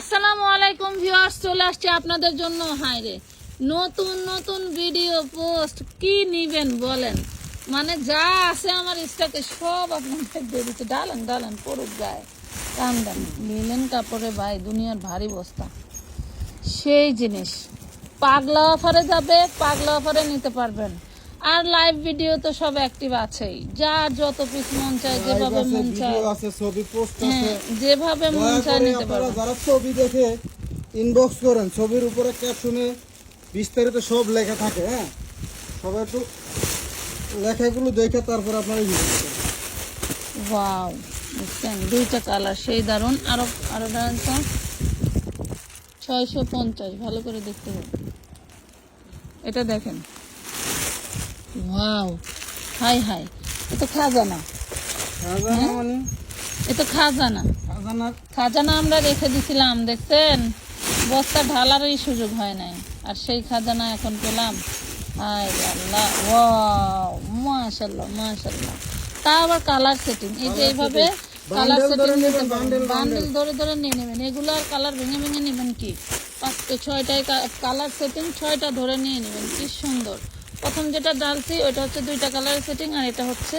আসসালামু আলাইকুম ভিউয়ার্স, চলে আসছে আপনাদের জন্য। হাই রে নতুন নতুন ভিডিও পোস্ট কি নিবেন বলেন? মানে যা আছে আমার স্টকে সব আপনাদের দিয়ে দিচ্ছে। ডালেন ডালেন, পড়ুক গায়ে। কান দেন। লিলেন কাপড়ে, ভাই, দুনিয়ার ভারী বস্তা। সেই জিনিস। পাগলা অফারে যাবে, পাগলা অফারে নিতে পারবেন। আর লাইভ ভিডিও তো সব অ্যাক্টিভ আছেই। যার যত পিস মন চায় যেভাবে মন চায়। আছে ছবি পোস্ট আছে। হ্যাঁ যেভাবে মন চায় নিতে পারো। যারা ছবি দেখে ইনবক্স করেন ছবির উপরে ক্যাপশনে বিস্তারিত সব লেখা থাকে হ্যাঁ? সবাই একটু লেখাগুলো দেখে তারপর আপনারা ভিডিও করবেন ওয়াও বুঝছেন দুইটা কালার সেই দারুণ আরও আরও দারুণ তো? ছয়শো পঞ্চাশ ভালো করে দেখতে হবে। এটা দেখেন। ওয়াও হাই হাই এ তো খাজানা খাজানা মানে? এ তো খাজানা। খাজানা আমরা রেখে দিছিলাম দেখছেন? বস্তা ঢালারই সুযোগ হয় নাই। আর সেই খাজানা এখন পেলাম। হায় আল্লাহ ওয়াও মাশাল্লাহ মাশাল্লাহ তা আবার কালার সেটিং এই যে এইভাবে কালার সেটিং বান্ডেল ধরে ধরে নিয়ে নেবেন। এগুলো আর কালার ভেঙে ভেঙে নেবেন কি? পাঁচটা ছয়টায় কালার সেটিং ছয়টা ধরে নিয়ে নেবেন। কি সুন্দর। প্রথম যেটা ডালছি ওটা হচ্ছে দুইটা কালারের সেটিং আর এটা হচ্ছে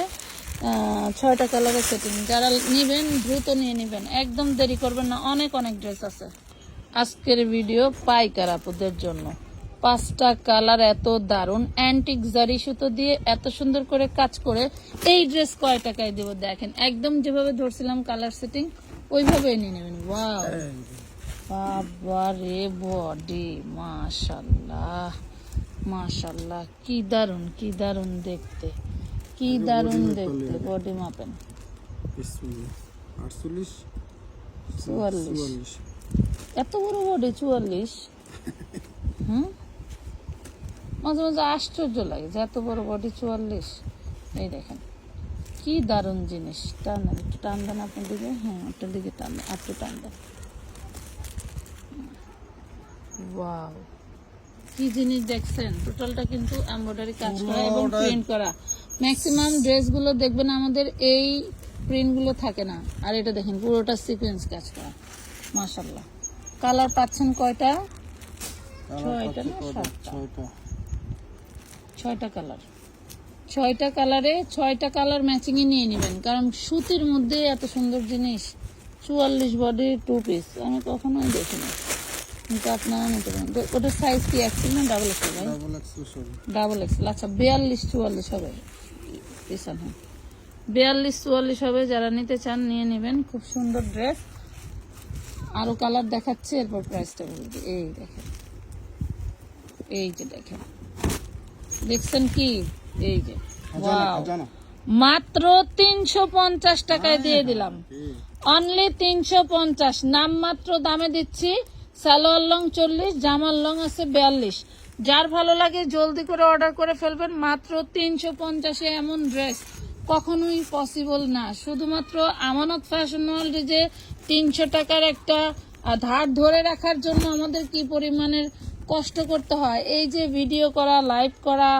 ছয়টা কালারের সেটিং যারা নেবেন দ্রুত নিয়ে নেবেন। একদম দেরি করবেন না। অনেক অনেক ড্রেস আছে। আজকের ভিডিও পাইকার আপুদের জন্য। পাঁচটা কালার এত দারুণ। অ্যান্টিক জারি সুতো দিয়ে এত সুন্দর করে কাজ করে এই ড্রেস কয় টাকায় দেবো দেখেন। একদম যেভাবে ধরছিলাম কালার সেটিং ওইভাবেই নিয়ে নেবেন। ওয়াও বাবা রে বডি মাশাল্লাহ মাশাল্লাহ কি দারুণ কি দারুণ দেখতে কি দারুণ দেখতে বডি মাপেন চুয়াল্লিশ। এত বড় বডি চুয়াল্লিশ? হুম? মাঝে মাঝে আশ্চর্য লাগে যে এত বড় বডি চুয়াল্লিশ। এই দেখেন কি দারুণ জিনিস। টান একটু টান দেন আপনার দিকে। হ্যাঁ আপনার দিকে টান দেন একটু টান দেন। ওয়াও। কি জিনিস দেখছেন? টোটালটা কিন্তু এমব্রয়ডারি কাজ করা এবং প্রিন্ট করা। ম্যাক্সিমাম ড্রেসগুলো দেখবেন আমাদের এই প্রিন্টগুলো থাকে না। আর এটা দেখেন পুরোটা সিকোয়েন্স কাজ করা। মাশাল্লাহ কালার পাচ্ছেন কয়টা? ছয়টা না সাতটা? ছয়টা। ছয়টা কালার ছয়টা কালারে ছয়টা কালার ম্যাচিংয়ে নিয়ে নেবেন। কারণ সুতির মধ্যে এত সুন্দর জিনিস। চুয়াল্লিশ বডি টু পিস আমি কখনোই দেখিনি। কিন্তু আপনারা নিতে পারেন। ওটার সাইজ কি এক্সেল না ডাবল এক্সেল ভাই ডাবল এক্সেল আচ্ছা বিয়াল্লিশ চুয়াল্লিশ হবে। পিছন হ্যাঁ। বিয়াল্লিশ চুয়াল্লিশ হবে। যারা নিতে চান নিয়ে নেবেন। খুব সুন্দর ড্রেস আরও কালার দেখাচ্ছে এরপর প্রাইসটা বলবে এই দেখেন। এই যে দেখেন। দেখছেন কি? এই যে। খাজানা মাত্র তিনশো পঞ্চাশ টাকায় দিয়ে দিলাম। অনলি তিনশো পঞ্চাশ। নামমাত্র দামে দিচ্ছি। সালোয়ার লং চল্লিশ, জামার লং আছে বিয়াল্লিশ। যার ভালো লাগে জলদি করে অর্ডার করে ফেলবেন, মাত্র তিনশো পঞ্চাশে এমন ড্রেস কখনোই পসিবল না। শুধুমাত্র আমানত ফ্যাশন ওয়ার্ল্ডে যে তিনশো টাকার একটা ধার ধরে রাখার জন্য আমাদের কি পরিমাণের কষ্ট করতে হয়? এই যে ভিডিও করা লাইভ করা,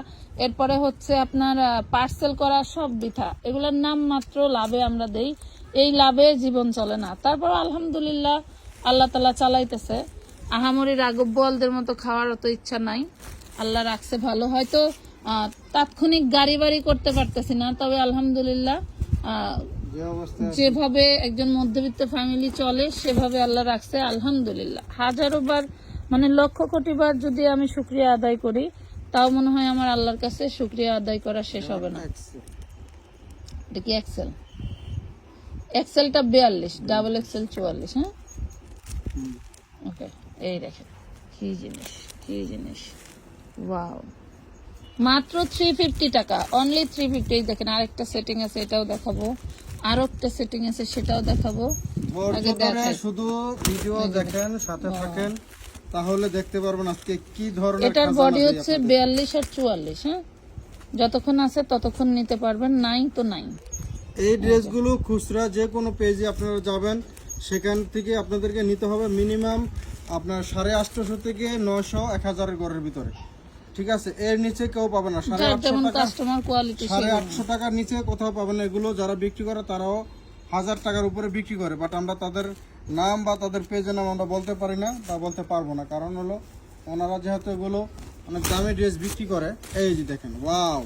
এরপরে হচ্ছে আপনার পার্সেল করা, সব বৃথা। এগুলোর নাম মাত্র লাভে আমরা দেই। এই লাভে জীবন চলে না। তারপর আলহামদুলিল্লাহ আল্লাহ তালা চালাইতেছে। আহামরি রাগব বলদের মতো খাওয়ার অত ইচ্ছা নাই। আল্লাহ রাখছে ভালো। হয়তো তাৎক্ষণিক গাড়ি বাড়ি করতে পারতেছি না তবে আলহামদুলিল্লাহ যেভাবে একজন মধ্যবিত্ত ফ্যামিলি চলে সেভাবে আল্লাহ রাখছে আলহামদুলিল্লাহ। হাজারো বার মানে লক্ষ কোটি বার যদি আমি শুক্রিয়া আদায় করি তাও মনে হয় আমার আল্লাহর কাছে শুক্রিয়া আদায় করা শেষ হবে না। এটা কি এক্সেল এক্সেলটা বিয়াল্লিশ ডাবল এক্সেল চুয়াল্লিশ হ্যাঁ। ওকে এই দেখেন কি জিনিস কি জিনিস। ওয়াও মাত্র থ্রি ফিফটি টাকা অনলি থ্রি ফিফটি দেখেন আরেকটা সেটিং আছে এটাও দেখাবো। আরও একটা সেটিং আছে সেটাও দেখাবো। শুধু ভিডিও দেখেন। সাথে থাকেন। তাহলে দেখতে পারবেন আজকে কি ধরনের এটার বডি হচ্ছে আপনাদের। বিয়াল্লিশ আর চুয়াল্লিশ হ্যাঁ? যতক্ষণ আছে ততক্ষণ নিতে পারবেন নাই তো নাই এই ড্রেসগুলো খুচরা যে কোনো পেজে আপনারা যাবেন। সেখান থেকে আপনাদেরকে নিতে হবে মিনিমাম আপনার সাড়ে আটশোশো থেকে নশো এক হাজারের ঘরের ভিতরে। ঠিক আছে? এর নিচে কেউ পাবে না। সাড়ে আটশো টাকা সাড়ে আটশো টাকার নিচে কোথাও পাবেন না। এগুলো যারা বিক্রি করে তারাও হাজার টাকার উপরে বিক্রি করে। বাট আমরা তাদের নাম বা তাদের পেজের নাম আমরা বলতে পারি না বা বলতে পারব না। কারণ হলো ওনারা যেহেতু এগুলো অনেক দামি ড্রেস বিক্রি করে। এই যে দেখেন ওয়াও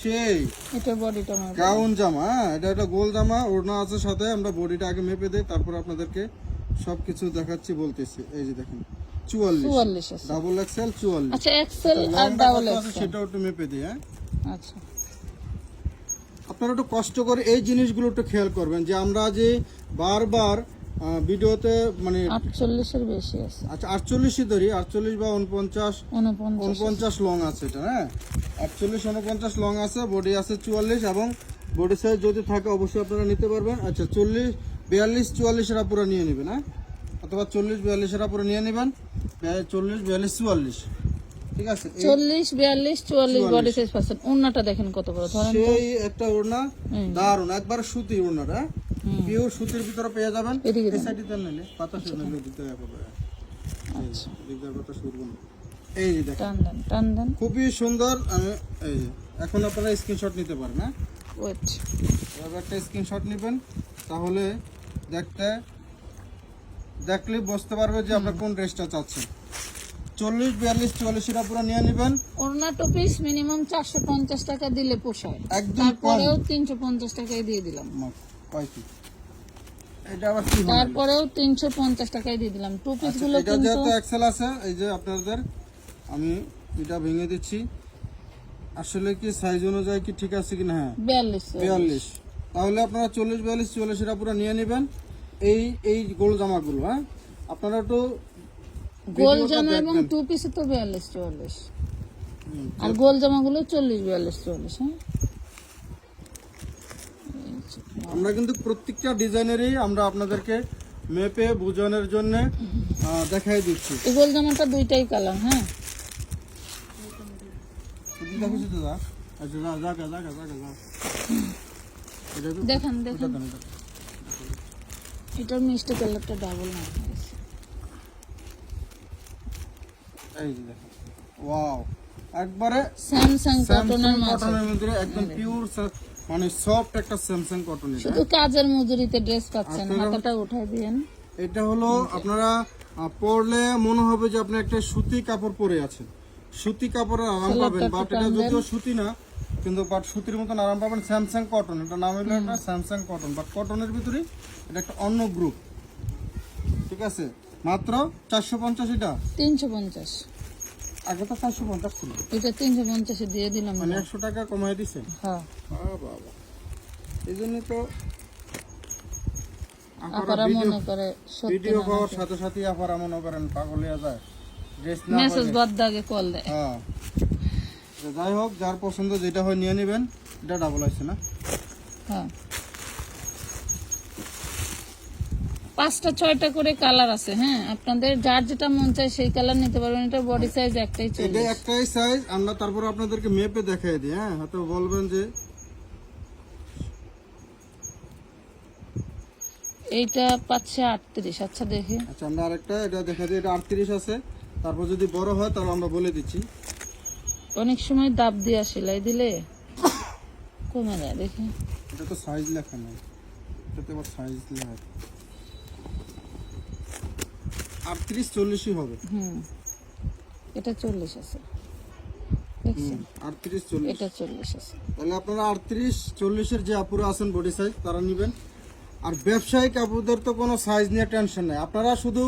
সেই। এটা বডিটা গাউন জামা হ্যাঁ এটা একটা গোল জামা ওড়না আছে সাথে আমরা বডিটা আগে মেপে দিই তারপর আপনাদেরকে সবকিছু দেখাচ্ছি বলতেছি। এই যে দেখেন চুয়াল্লিশ। চুয়াল্লিশ আছে। ডাবল এক্সেল চুয়াল্লিশ। আচ্ছা এক্সেল আর ডাবল এক্সেল সেটাও একটু মেপে দিই হ্যাঁ। আচ্ছা। আপনারা একটু কষ্ট করে এই জিনিসগুলো একটু খেয়াল করবেন যে আমরা যে বারবার ভিডিওতে মানে আটচল্লিশের বেশি আছে। আচ্ছা আটচল্লিশই ধরি আটচল্লিশ বা উনপঞ্চাশ? উনপঞ্চাশ। লং আছে এটা হ্যাঁ? আটচল্লিশ উনপঞ্চাশ লং আছে বডি আছে চুয়াল্লিশ এবং বডি সাইজ যদি থাকে অবশ্যই আপনারা নিতে পারবেন। আচ্ছা চল্লিশ বিয়াল্লিশ চুয়াল্লিশের পুরো নিয়ে নেবেন হ্যাঁ? অথবা চল্লিশ বিয়াল্লিশের পুরো নিয়ে নেবেন। চল্লিশ বিয়াল্লিশ চুয়াল্লিশ। ঠিক আছে? চল্লিশ বিয়াল্লিশ চুয়াল্লিশ বডি সাইজ পাচ্ছেন। উন্নাটা দেখেন কত বড় ধরেন সেই একটা ওড়না হুম। দারুণ একবার সুতি ওড়নাটা হুম। পিওর সুতির ভিতরে পেয়ে যাবেন। এই সাইডে দেন নিলে বাতাসে নিলে দিতে হবে আচ্ছা। এদিকে কথা শুরু এই যে দেখেন। টান দেন টান দেন। খুবই সুন্দর আমি এই যে এখন আপনারা স্ক্রিনশট নিতে পারেন হ্যাঁ? ওয়েট। এভাবে একটা স্ক্রিনশট নেবেন তাহলে দেখতে দেখলে বুঝতে পারবে যে আপনার কোন ড্রেসটা চাচ্ছেন। চল্লিশ বিয়াল্লিশ চুয়াল্লিশটা পুরো নিয়ে নেবেন। ওড়না পিস মিনিমাম চারশো পঞ্চাশ টাকা দিলে পোষায়। একদম তারপরেও তিনশো পঞ্চাশ টাকায় দিয়ে দিলাম। কয় কি এটা আবার কি হবে তারপরেও তিনশো পঞ্চাশ টাকায় দিয়ে দিলাম। টু পিস আচ্ছা, গুলো এটা যেহেতু এক্সেল আছে এই যে আপনাদের আমি এটা ভেঙে দিচ্ছি। আসলে কি সাইজ অনুযায়ী কি ঠিক আছে কি না হ্যাঁ। বিয়াল্লিশ বিয়াল্লিশ। তাহলে আপনারা চল্লিশ বিয়াল্লিশ চুয়াল্লিশ এটা পুরো নিয়ে নেবেন। এই এই গোল জামাগুলো হ্যাঁ? আপনারা একটু গোল জামা এবং টু পিসে তো বিয়াল্লিশ চুয়াল্লিশ আর গোল জামাগুলো চল্লিশ বিয়াল্লিশ চুয়াল্লিশ হ্যাঁ? আমরা কিন্তু প্রত্যেকটা ডিজাইনেরই আমরা আপনাদেরকে মেপে বোঝানোর জন্য দেখাই দিচ্ছি। এই গোল জামাটা দুইটাই কালার হ্যাঁ। তুমি দেখেছ তো দা আচ্ছা যা যা যা যা যা যা। এটা তো দেখেন এটা দেখেন দেন, এটা। এটার মিষ্টি কালারটা ডাবল না এই যে দেখেন ওয়াও একবারে স্যামসাং কটনের স্যামসাং মাঝে কটনের ভিতরে একদম পিওর মানে সফট একটা স্যামসাং কটন এটা। শুধু কাজের মজুরিতে ড্রেস পাচ্ছেন হাতাটা উঠাই দিয়েন। এটা হলো আপনারা পরলে মনে হবে যে আপনি একটা সুতি কাপড় পরে আছেন। সুতি কাপড়ের আরাম পাবেন বাট এটা যদিও সুতি না কিন্তু বাট সুতির মতন আরাম পাবেন স্যামসাং কটন এটা নাম হলো একটা স্যামসাং কটন বাট কটনের ভিতরে এটা একটা অন্য গ্রুপ ঠিক আছে? মাত্র চারশো পঞ্চাশ এটা? তিনশো পঞ্চাশ। আগে তো চারশো পঞ্চাশ ছিল। এটা তিনশো পঞ্চাশে দিয়ে দিলাম মানে একশো টাকা কমাই দিচ্ছেন হ্যাঁ। বাবা। এই জন্য তো আপনারা আপনারা মনে করে ভিডিও পাওয়ার সাথে সাথে আপনারা মনে করেন পাগল হয়ে যায়। মেসেজ বাদ দাগে কল দেয়। হ্যাঁ। যাই হোক যার পছন্দ যেটা হয় নিয়ে নেবেন এটা ডাবল আছে না? হ্যাঁ। পাঁচটা ছয়টা করে কালার আছে হ্যাঁ? আপনাদের যার যেটা মন চায় সেই কালার নিতে পারবেন। এটা বডি সাইজ একটাই এটা চলবে একটাই সাইজ আমরা তারপর আপনাদেরকে মেপে দেখাই দিই হ্যাঁ? হয়তো বলবেন যে এইটা পাচ্ছে আটত্রিশ আচ্ছা দেখি। আচ্ছা আমরা আরেকটা এটা দেখা দিই এটা আটত্রিশ আছে। তারপর যদি বড় হয় তাহলে আমরা বলে দিচ্ছি। অনেক সময় দাব দিয়ে সেলাই দিলে কমে যায় দেখি। এটা তো সাইজ লেখা নেই। এটাতে আবার সাইজ লেখা। আটত্রিশ চল্লিশই হবে। হুম। এটা চল্লিশ আছে। আটত্রিশ চল্লিশ। এটা চল্লিশ আছে। তাহলে আপনারা আটত্রিশ চল্লিশের যে আপুরা আছেন বডি সাইজ তারা নেবেন। আর ব্যবসায়িক আপুদের তো কোনো সাইজ নিয়ে টেনশন নেই। আপনারা শুধু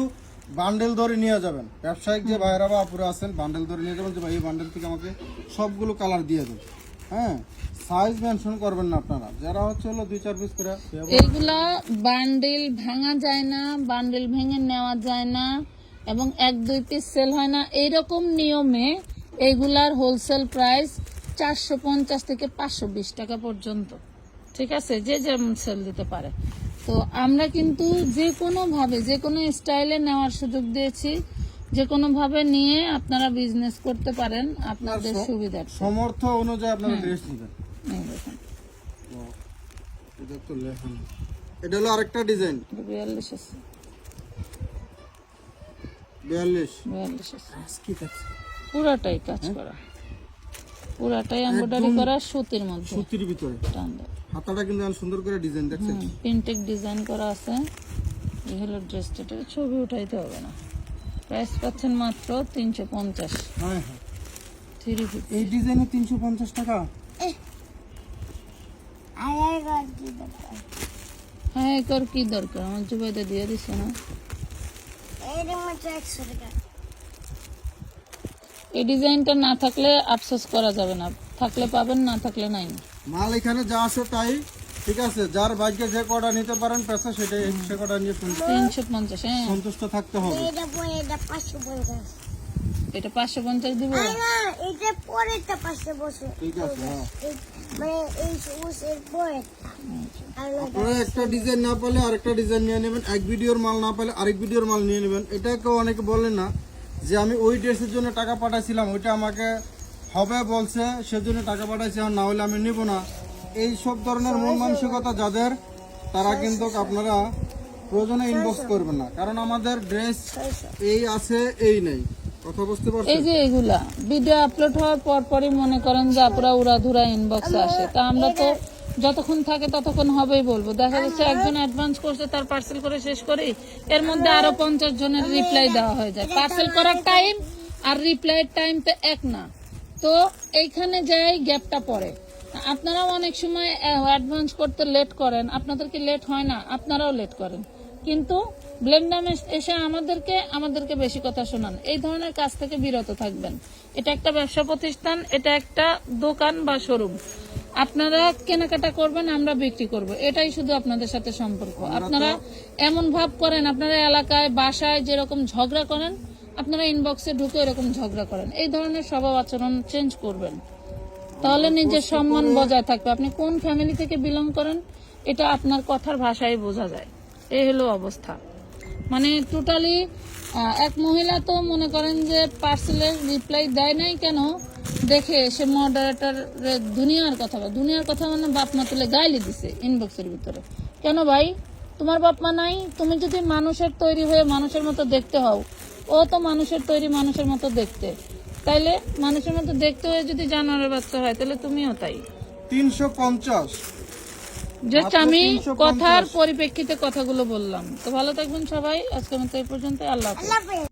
বান্ডেল ধরে নিয়ে যাবেন। ব্যবসায়িক যে ভাইয়েরা বা আপুরা আছেন বান্ডেল ধরে নিয়ে যাবেন যে ভাই এই বান্ডেল থেকে আমাকে সবগুলো কালার দিয়ে দেন। হ্যাঁ সাইজ মেনশন করবেন না আপনারা। যারা হচ্ছে হলো দুই, চার পিস করে এইগুলা বান্ডিল ভাঙা যায় না বান্ডিল ভেঙে নেওয়া যায় না এবং এক, দুই পিস সেল হয় না। এইরকম নিয়মে এইগুলার হোলসেল প্রাইস চারশো পঞ্চাশ থেকে পাঁচশো বিশ টাকা পর্যন্ত। ঠিক আছে? যে যেমন সেল দিতে পারে। তো আমরা কিন্তু যে কোনো ভাবে যে কোনো স্টাইলে নেওয়ার সুযোগ দিয়েছি। যে কোনো ভাবে নিয়ে আপনারা বিজনেস করতে পারেন আপনাদের স- সুবিধার সমর্থ অনুযায়ী আপনারা ড্রেস নেবেন। এটা তো লেখা এটা হলো আরেকটা ডিজাইন এটা বিয়াল্লিশ আছে বিয়াল্লিশ। বিয়াল্লিশ আছে কি দেখছি পুরাটাই কাজ করা। পুরাটাই এমব্রয়ডারি করা সুতির মধ্যে। সুতির ভিতরে। হাতাটা কিন্তু সুন্দর করে ডিজাইন দেখছেন? প্রিন্টেক ডিজাইন করা আছে। এই হলো ড্রেসটা ছবি উঠাইতে হবে না। প্রাইস পাচ্ছেন মাত্র তিনশো পঞ্চাশ। হ্যাঁ হ্যাঁ। থ্রি ফিফটি এই ডিজাইনে তিনশো পঞ্চাশ টাকা? হ্যাঁ একর কি দরকার? আমার জুবাইতে দিয়ে দিছে না এই ডিজাইনটা না থাকলে আফসোস করা যাবে না। থাকলে পাবেন না থাকলে নাই। মাল এখানে যা আছে তাই ঠিক আছে যার ভাগ্যে যে কটা নিতে পারেন পেশা সেটাই সে কটা নিয়ে সন্তুষ্ট- তিনশো পঞ্চাশ হ্যাঁ। সন্তুষ্ট থাকতে হবে। এটা পাঁচশো পঞ্চাশ। এটা দিব? এটা পরেরটা পাঁচশো বছর ঠিক আছে হ্যাঁ। মানে এই সবুজের পরেরটা। আপনারা একটা ডিজাইন না পেলে আরেকটা ডিজাইন নিয়ে নেবেন এক ভিডিওর মাল না পেলে আরেক ভিডিওর মাল নিয়ে নেবেন। এটা কেউ অনেকে বলে না যে আমি ওই ড্রেসের জন্য টাকা পাঠাইছিলাম ওইটা আমাকে হবে বলছে সেজন্য টাকা পাঠাইছি আর না হলে আমি নিব না। এই সব ধরনের মন মানসিকতা যাদের তারা কিন্তু আপনারা প্রয়োজনে ইনবক্স করবেন না। কারণ আমাদের ড্রেস এই আছে এই নেই। কথা বুঝতে এই যে এগুলা ভিডিও আপলোড হওয়ার পর পরই মনে করেন যে আপুরা উড়াধুরা ইনবক্স আসে। তা আমরা তো যতক্ষণ থাকে ততক্ষণ হবেই বলব। দেখা যাচ্ছে একজন অ্যাডভান্স করছে তার পার্সেল করে শেষ করি এর মধ্যে আরও পঞ্চাশ জনের রিপ্লাই দেওয়া হয়ে যায়। পার্সেল করার টাইম আর রিপ্লাইয়ের টাইম তো এক না। তো এইখানে যাই গ্যাপটা পড়ে। আপনারাও অনেক সময় অ্যাডভান্স করতে লেট করেন। আপনাদের কি লেট হয় না? আপনারাও লেট করেন। কিন্তু ব্লেন্ডাম এসে আমাদেরকে আমাদেরকে বেশি কথা শোনান। এই ধরনের কাজ থেকে বিরত থাকবেন। এটা একটা ব্যবসা প্রতিষ্ঠান এটা একটা দোকান বা শোরুম আপনারা কেনাকাটা করবেন আমরা বিক্রি করব। এটাই শুধু আপনাদের সাথে সম্পর্ক। আপনারা এমন ভাব করেন আপনারা এলাকায় বাসায় যেরকম ঝগড়া করেন আপনারা ইনবক্সে ঢুকে এরকম ঝগড়া করেন। এই ধরনের স্বভাব আচরণ চেঞ্জ করবেন। তাহলে নিজের সম্মান বজায় থাকবে। আপনি কোন ফ্যামিলি থেকে বিলং করেন, এটা আপনার কথার ভাষায় বোঝা যায়। এই হলো অবস্থা। মানে টোটালি এক মহিলা তো মনে করেন যে পার্সেলের রিপ্লাই দেয় নাই কেন? দেখে সে মডারেটার দুনিয়ার কথা। দুনিয়ার কথা মানে বাপ মা তুলে গাইলে দিছে ইনবক্সের ভিতরে। কেন ভাই? তোমার বাপ মা নাই? তুমি যদি মানুষের তৈরি হয়ে মানুষের মতো দেখতে হও। ও তো মানুষের তৈরি মানুষের মতো দেখতে। তাইলে মানুষের মতো দেখতে হয়ে যদি জানোয়ারের বাচ্চা হয় তাহলে তুমিও তাই। তিনশো পঞ্চাশ। জাস্ট আমি কথার পরিপ্রেক্ষিতে কথাগুলো বললাম। তো ভালো থাকবেন সবাই। আজকের মতো এই পর্যন্ত আল্লাহ হাফেজ। আল্লাহ হাফেজ।